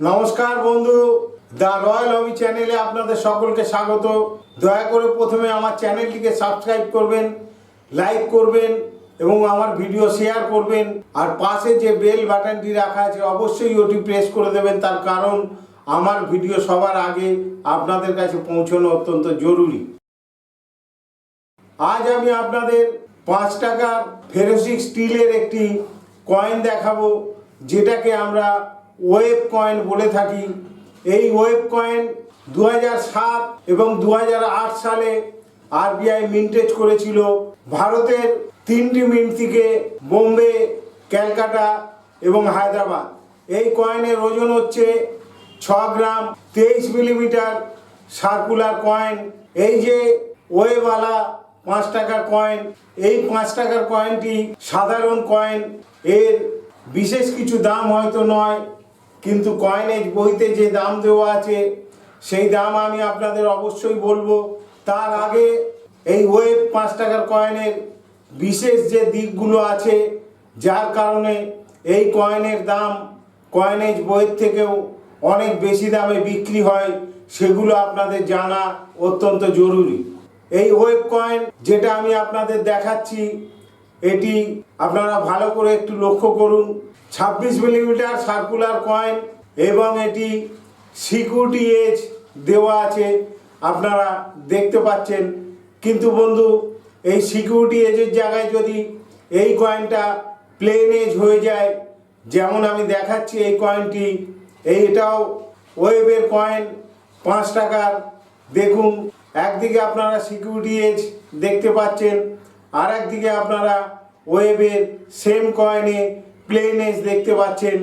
নমস্কার বন্ধু, the royal হবি চ্যানেলে আপনাদের সকলকে স্বাগত। দয়া করে প্রথমে আমার চ্যানেলটিকে সাবস্ক্রাইব করবেন, লাইক করবেন এবং আমার ভিডিও শেয়ার করবেন। আর পাশে যে বেল বাটনটি রাখা আছে, অবশ্যই ওটি প্রেস করে দেবেন। তার কারণ আমার ভিডিও সবার আগে আপনাদের কাছে পৌঁছানো অত্যন্ত জরুরি। আজ আমি আপনাদের পাঁচ টাকার ফেরোসিক স্টিলের একটি কয়েন দেখাবো, যেটাকে আমরা ওয়েব কয়েন বলে থাকি। এই ওয়েব কয়েন দু সাত এবং দু হাজার আট সালে আরবিআই মিন্টেজ করেছিল। ভারতের তিনটি মিন্ট থেকে বোম্বে, ক্যালকাটা এবং হায়দ্রাবাদ। এই কয়েনের ওজন হচ্ছে ছ গ্রাম তেইশ মিলিমিটার সার্কুলার কয়েন এই যে ওয়েওয়ালা পাঁচ টাকার কয়েন এই পাঁচ টাকার কয়েনটি সাধারণ কয়েন এর বিশেষ কিছু দাম হয়তো নয়। কিন্তু কয়েনের বইতে যে দাম দেওয়া আছে, সেই দাম আমি আপনাদের অবশ্যই বলব। তার আগে এই ওয়েব পাঁচ টাকার কয়েনের বিশেষ যে দিকগুলো আছে, যার কারণে এই কয়েনের দাম কয়েনেজ বইয়ের থেকেও অনেক বেশি দামে বিক্রি হয়, সেগুলো আপনাদের জানা অত্যন্ত জরুরি। এই ওয়েব কয়েন যেটা আমি আপনাদের দেখাচ্ছি এটি আপনারা ভালো করে একটু লক্ষ্য করুন। ছাব্বিশ মিলিমিটার সার্কুলার কয়েন এবং এটি সিকিউরিটি এজ দেওয়া আছে। আপনারা দেখতে পাচ্ছেন। কিন্তু বন্ধু, এই সিকিউরিটি এজের জায়গায় যদি এই কয়েনটা প্লেন এজ হয়ে যায়, যেমন আমি দেখাচ্ছি এই কয়েনটি এইটাও ওয়েবের কয়েন পাঁচ টাকার। দেখুন, একদিকে আপনারা সিকিউরিটি এজ দেখতে পাচ্ছেন আর একদিকে আপনারা ওয়েবের সেম কয়েনে প্লেন এজ দেখতে পাচ্ছেন।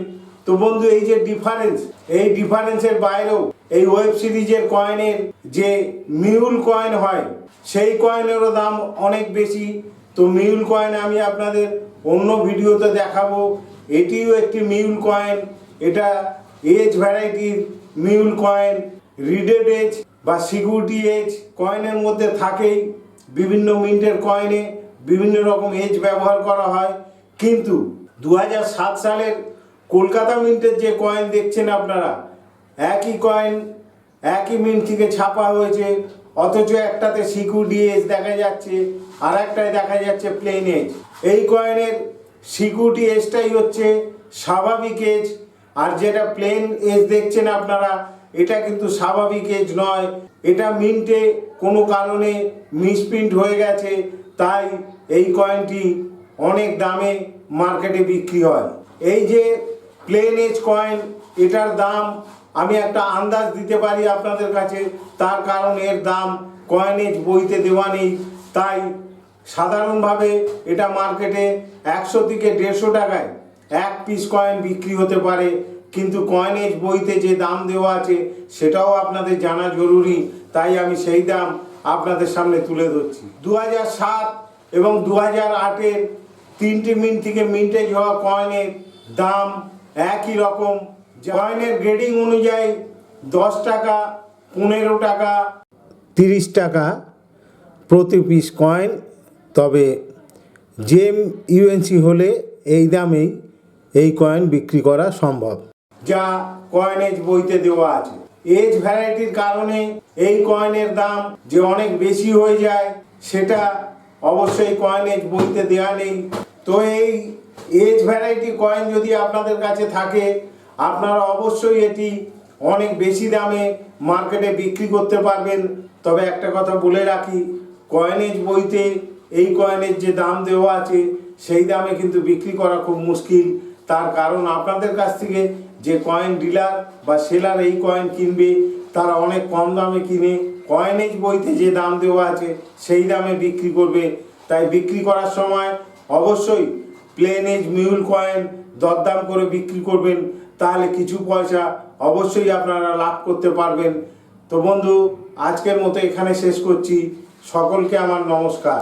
তো বন্ধু, এই যে ডিফারেন্স এই ডিফারেন্সের বাইরেও এই ওয়েব সিরিজের কয়েনের যে মিউল কয়েন হয়, সেই কয়েনেরও দাম অনেক বেশি। তো মিউল কয়েন আমি আপনাদের অন্য ভিডিওতে দেখাবো। এটিও একটি মিউল কয়েন এটা এজ ভ্যারাইটির মিউল কয়েন রিডেড এজ বা সিকিউরিটি এজ কয়েনের মধ্যে থাকেই। বিভিন্ন মিন্টের কয়েনে বিভিন্ন রকম এজ ব্যবহার করা হয়। কিন্তু দু সালের কলকাতা মিন্টের যে কয়েন দেখছেন আপনারা, একই কয়েন একই মিন্ট থেকে ছাপা হয়েছে, অথচ একটাতে সিকিউরিটি এজ দেখা যাচ্ছে, আর একটায় দেখা যাচ্ছে প্লেন এজ এই কয়েনের সিকিউরিটি এজটাই হচ্ছে স্বাভাবিক এজ আর যেটা প্লেন এজ দেখছেন আপনারা, এটা কিন্তু স্বাভাবিক এজ নয়। এটা মিন্টে কোনো কারণে মিসপ্রিন্ট হয়ে গেছে তাই এই কয়েনটি অনেক দামে মার্কেটে বিক্রি হয়। এই যে প্লেন এজ কয়েন এটার দাম আমি একটা আন্দাজ দিতে পারি আপনাদের কাছে, তার কারণ এর দাম কয়েনেজ বইতে দেওয়া নেই। তাই সাধারণভাবে এটা মার্কেটে একশো থেকে দেড়শো টাকায় এক পিস কয়েন বিক্রি হতে পারে। কিন্তু কয়েনেজ বইতে যে দাম দেওয়া আছে, সেটাও আপনাদের জানা জরুরি। তাই আমি সেই দাম আপনাদের সামনে তুলে ধরছি। দু সাত এবং দু হাজার আটের তিনটি মিন্ট থেকে মিন্টেজ হওয়া কয়েনের দাম একই রকম। কয়েনের গ্রেডিং অনুযায়ী দশ টাকা, পনেরো টাকা, তিরিশ টাকা প্রতি পিস কয়েন তবে জেম ইউএনসি হলে এই দামেই এই কয়েন বিক্রি করা সম্ভব। যা কয়েনেজ বইতে দেওয়া আছে। এজ ভ্যারাইটির কারণে এই কয়েনের দাম যে অনেক বেশি হয়ে যায়, সেটা অবশ্যই কয়েনেজ বইতে দেওয়া নেই। তো এই এজ ভ্যারাইটি কয়েন যদি আপনাদের কাছে থাকে, আপনারা অবশ্যই এটি অনেক বেশি দামে মার্কেটে বিক্রি করতে পারবেন। তবে একটা কথা বলে রাখি কয়েনেজ বইতে এই কয়েনের যে দাম দেওয়া আছে, সেই দামে কিন্তু বিক্রি করা খুব মুশকিল। তার কারণ আপনাদের কাছ থেকে যে কয়েন ডিলার বা সেলার এই কয়েন কিনবে, তারা অনেক কম দামে কিনে কয়েনেজ বইতে যে দাম দেওয়া আছে, সেই দামে বিক্রি করবে। তাই বিক্রি করার সময় অবশ্যই প্লেনেজ মিউল কয়েন দরদাম করে বিক্রি করবেন। তাহলে কিছু পয়সা অবশ্যই আপনারা লাভ করতে পারবেন। তো বন্ধু, আজকের মতো এখানে শেষ করছি। সকলকে আমার নমস্কার।